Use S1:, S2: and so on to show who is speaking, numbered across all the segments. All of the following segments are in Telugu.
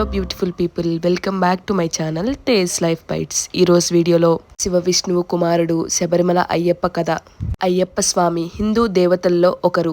S1: hello beautiful people welcome back to my channel Tej life bytes ఈరోజు వీడియోలో శివ విష్ణువు కుమారుడు శబరిమల అయ్యప్ప కథ అయ్యప్ప స్వామి హిందూ దేవతల్లో ఒకరు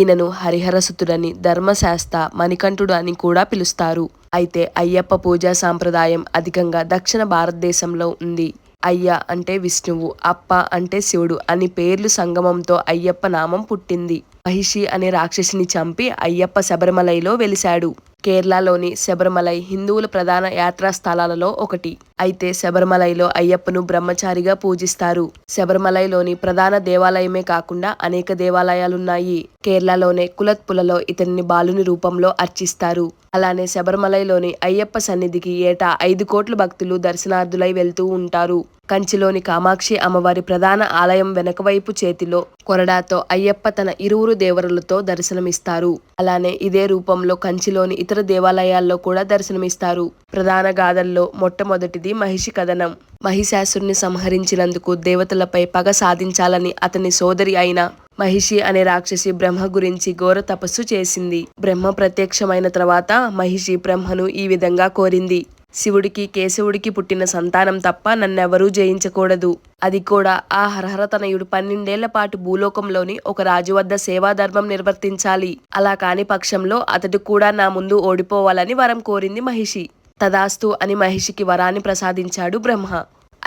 S1: ఈయనను హరిహరసుతుడని ధర్మశాస్త మణికంఠుడు అని కూడా పిలుస్తారు అయితే అయ్యప్ప పూజా సాంప్రదాయం అధికంగా దక్షిణ భారతదేశంలో ఉంది అయ్య అంటే విష్ణువు అప్ప అంటే శివుడు అని పేర్లు సంగమంతో అయ్యప్ప నామం పుట్టింది మహిషి అనే రాక్షసిని చంపి అయ్యప్ప శబరిమలైలో వెలిశాడు కేరళలోని శబరిమలై హిందువుల ప్రధాన యాత్రా స్థలాలలో ఒకటి అయితే శబరిమలైలో అయ్యప్పను బ్రహ్మచారిగా పూజిస్తారు శబరిమలైలోని ప్రధాన దేవాలయమే కాకుండా అనేక దేవాలయాలున్నాయి కేరళలోనే కులత్పులలో ఇతన్ని బాలుని రూపంలో అర్చిస్తారు అలానే శబరిమలైలోని అయ్యప్ప సన్నిధికి ఏటా ఐదు కోట్ల భక్తులు దర్శనార్థులై వెళ్తూ ఉంటారు కంచిలోని కామాక్షి అమ్మవారి ప్రధాన ఆలయం వెనకవైపు చేతిలో కొరడాతో అయ్యప్ప తన ఇరువురు దేవరులతో దర్శనమిస్తారు అలానే ఇదే రూపంలో కంచిలోని ఇతర ఇతర దేవాలయాల్లో కూడా దర్శనమిస్తారు ప్రధాన గాథల్లో మొట్టమొదటిది మహిషి కథనం మహిషాసురుని సంహరించినందుకు దేవతలపై పగ సాధించాలని అతని సోదరి అయిన మహిషి అనే రాక్షసి బ్రహ్మ గురించి ఘోర తపస్సు చేసింది బ్రహ్మ ప్రత్యక్షమైన తర్వాత మహిషి బ్రహ్మను ఈ విధంగా కోరింది శివుడికి కేశవుడికి పుట్టిన సంతానం తప్ప నన్నెవరూ జయించకూడదు అది కూడా ఆ హర్హరతనయుడు పన్నెండేళ్ల పాటు భూలోకంలోని ఒక రాజు వద్ద సేవాధర్మం నిర్వర్తించాలి అలా కాని పక్షంలో అతడు కూడా నా ముందు ఓడిపోవాలని వరం కోరింది మహిషి తదాస్తు అని మహిషికి వరాన్ని ప్రసాదించాడు బ్రహ్మ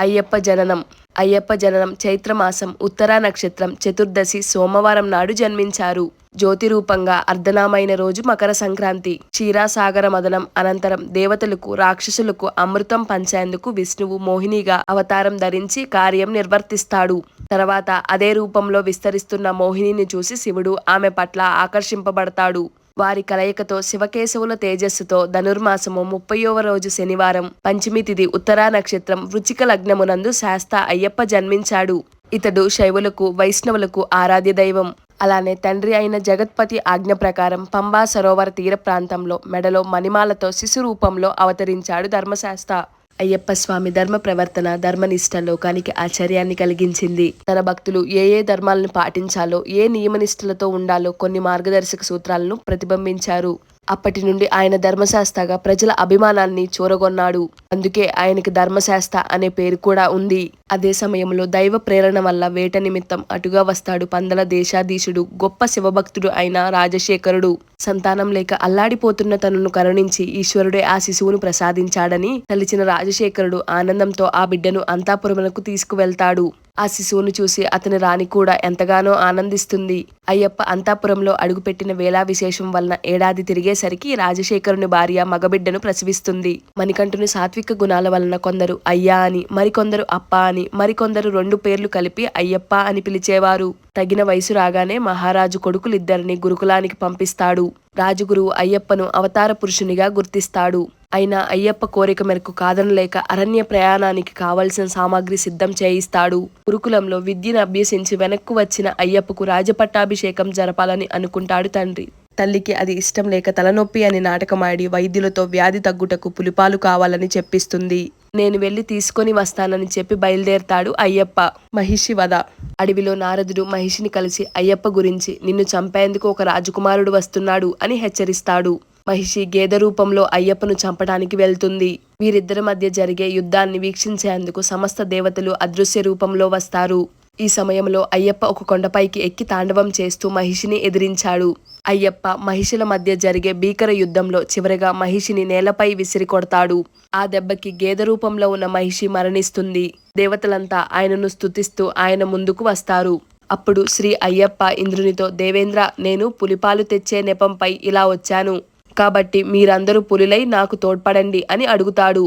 S1: అయ్యప్ప జననం అయ్యప్ప జననం చైత్రమాసం ఉత్తరా నక్షత్రం చతుర్దశి సోమవారం నాడు జన్మించారు జ్యోతిరూపంగా అర్ధనామైన రోజు మకర సంక్రాంతి క్షీరాసాగర మదనం అనంతరం దేవతలకు రాక్షసులకు అమృతం పంచేందుకు విష్ణువు మోహినిగా అవతారం ధరించి కార్యం నిర్వర్తిస్తాడు తర్వాత అదే రూపంలో విస్తరిస్తున్న మోహినిని చూసి శివుడు ఆమె పట్ల ఆకర్షింపబడతాడు వారి కలయికతో శివకేశవుల తేజస్సుతో ధనుర్మాసము ముప్పయోవ రోజు శనివారం పంచమి తిథి ఉత్తరా నక్షత్రం వృచిక లగ్నమునందు శాస్త అయ్యప్ప జన్మించాడు ఇతడు శైవులకు వైష్ణవులకు ఆరాధ్య దైవం అలానే తండ్రి అయిన జగత్పతి ఆజ్ఞ ప్రకారం పంబా సరోవర తీర ప్రాంతంలో మెడలో మణిమాలతో శిశు రూపంలో అవతరించాడు ధర్మశాస్త్ర అయ్యప్ప స్వామి ధర్మ ప్రవర్తన ధర్మనిష్ట లోకానికి ఆశ్చర్యాన్ని కలిగించింది తన భక్తులు ఏ ఏ ధర్మాలను పాటించాలో ఏ నియమనిష్టలతో ఉండాలో కొన్ని మార్గదర్శక సూత్రాలను ప్రతిబింబించారు అప్పటి నుండి ఆయన ధర్మశాస్త్రగా ప్రజల అభిమానాన్ని చూరగొన్నాడు అందుకే ఆయనకి ధర్మశాస్త్ర అనే పేరు కూడా ఉంది అదే సమయంలో దైవ ప్రేరణ వల్ల వేట నిమిత్తం అటుగా వస్తాడు పందల దేశాధీశుడు గొప్ప శివభక్తుడు అయిన రాజశేఖరుడు సంతానం లేక అల్లాడిపోతున్న తనను కరుణించి ఈశ్వరుడే ఆ శిశువును ప్రసాదించాడని తలిచిన రాజశేఖరుడు ఆనందంతో ఆ బిడ్డను అంతాపురములకు తీసుకువెళ్తాడు ఆ శిశువును చూసి అతని రాణి కూడా ఎంతగానో ఆనందిస్తుంది అయ్యప్ప అంతాపురంలో అడుగుపెట్టిన వేలా విశేషం వలన ఏడాది తిరిగేసరికి రాజశేఖరుని భార్య మగబిడ్డను ప్రసవిస్తుంది మణికంఠుని సాత్విక గుణాల వలన కొందరు అయ్యా అని మరికొందరు అప్ప అని మరికొందరు రెండు పేర్లు కలిపి అయ్యప్ప అని పిలిచేవారు తగిన వయసు రాగానే మహారాజు కొడుకులిద్దరిని గురుకులానికి పంపిస్తాడు రాజుగురు అయ్యప్పను అవతార పురుషునిగా గుర్తిస్తాడు అయినా అయ్యప్ప కోరిక మేరకు కాదనలేక అరణ్య ప్రయాణానికి కావలసిన సామాగ్రి సిద్ధం చేయిస్తాడు గురుకులంలో విద్యను అభ్యసించి వెనక్కు వచ్చిన అయ్యప్పకు రాజపట్టాభిషేకం జరపాలని అనుకుంటాడు తండ్రి తల్లికి అది ఇష్టం లేక తలనొప్పి అని నాటకమాడి వైద్యులతో వ్యాధి తగ్గుటకు పులిపాలు కావాలని చెప్పిస్తుంది నేను వెళ్ళి తీసుకొని వస్తానని చెప్పి బయలుదేరతాడు అయ్యప్ప మహిషి వద అడవిలో నారదుడు మహిషిని కలిసి అయ్యప్ప గురించి నిన్ను చంపేందుకు ఒక రాజకుమారుడు వస్తున్నాడు అని హెచ్చరిస్తాడు మహిషి గేద రూపంలో అయ్యప్పను చంపడానికి వెళ్తుంది వీరిద్దరి మధ్య జరిగే యుద్ధాన్ని వీక్షించేందుకు సమస్త దేవతలు అదృశ్య రూపంలో వస్తారు ఈ సమయంలో అయ్యప్ప ఒక కొండపైకి ఎక్కి తాండవం చేస్తూ మహిషిని ఎదిరించాడు అయ్యప్ప మహిషుల మధ్య జరిగే భీకర యుద్ధంలో చివరగా మహిషిని నేలపై విసిరి కొడతాడు ఆ దెబ్బకి గేద రూపంలో ఉన్న మహిషి మరణిస్తుంది దేవతలంతా ఆయనను స్తుతిస్తూ ఆయన ముందుకు వస్తారు అప్పుడు శ్రీ అయ్యప్ప ఇంద్రునితో దేవేంద్ర నేను పులిపాలు తెచ్చే నెపంపై ఇలా వచ్చాను కాబట్టి మీరందరూ పులులై నాకు తోడ్పడండి అని అడుగుతాడు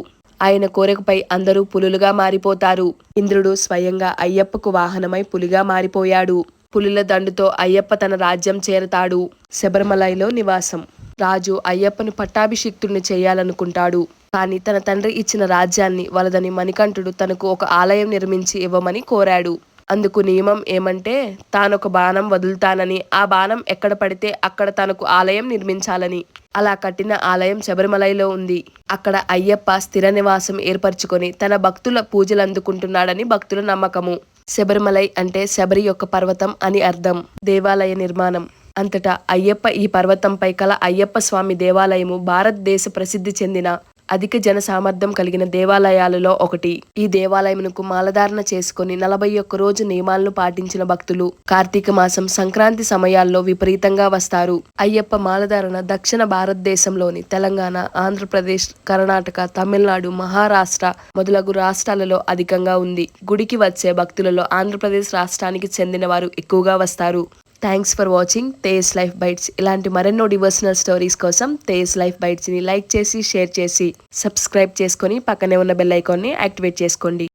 S1: ఆయన కోరికపై అందరూ పులులుగా మారిపోతారు ఇంద్రుడు స్వయంగా అయ్యప్పకు వాహనమై పులిగా మారిపోయాడు పులుల దండుతో అయ్యప్ప తన రాజ్యం చేరతాడు శబరిమలైలో నివాసం రాజు అయ్యప్పను పట్టాభిషిక్తుడిని చేయాలనుకుంటాడు కానీ తన తండ్రి ఇచ్చిన రాజ్యాన్ని వలదని మణికంఠుడు తనకు ఒక ఆలయం నిర్మించి ఇవ్వమని కోరాడు అందుకు నియమం ఏమంటే తానొక బాణం వదులుతానని ఆ బాణం ఎక్కడ పడితే అక్కడ తనకు ఆలయం నిర్మించాలని అలా కట్టిన ఆలయం శబరిమలైలో ఉంది అక్కడ అయ్యప్ప స్థిర నివాసం ఏర్పరచుకొని తన భక్తుల పూజలు అందుకుంటున్నాడని భక్తుల నమ్మకము శబరిమలై అంటే శబరి యొక్క పర్వతం అని అర్థం దేవాలయ నిర్మాణం అంతటా అయ్యప్ప ఈ పర్వతంపై కల అయ్యప్ప స్వామి దేవాలయము భారతదేశ ప్రసిద్ధి చెందిన అధిక జన సామర్థ్యం కలిగిన దేవాలయాలలో ఒకటి ఈ దేవాలయమునకు మాలధారణ చేసుకుని నలభై ఒక్క రోజు నియమాలను పాటించిన భక్తులు కార్తీక మాసం సంక్రాంతి సమయాల్లో విపరీతంగా వస్తారు అయ్యప్ప మాలధారణ దక్షిణ భారతదేశంలోని తెలంగాణ ఆంధ్రప్రదేశ్ కర్ణాటక తమిళనాడు మహారాష్ట్ర మొదలగు రాష్ట్రాలలో అధికంగా ఉంది గుడికి వచ్చే భక్తులలో ఆంధ్రప్రదేశ్ రాష్ట్రానికి చెందిన వారు ఎక్కువగా వస్తారు thanks for watching Tej life bytes ఇలాంటి మరెన్నో డివర్సనల్ స్టోరీస్ కోసం తేజ్ లైఫ్ బైట్స్ని లైక్ చేసి షేర్ చేసి సబ్స్క్రైబ్ చేసుకొని పక్కనే ఉన్న బెల్ ఐకాన్ని యాక్టివేట్ చేసుకోండి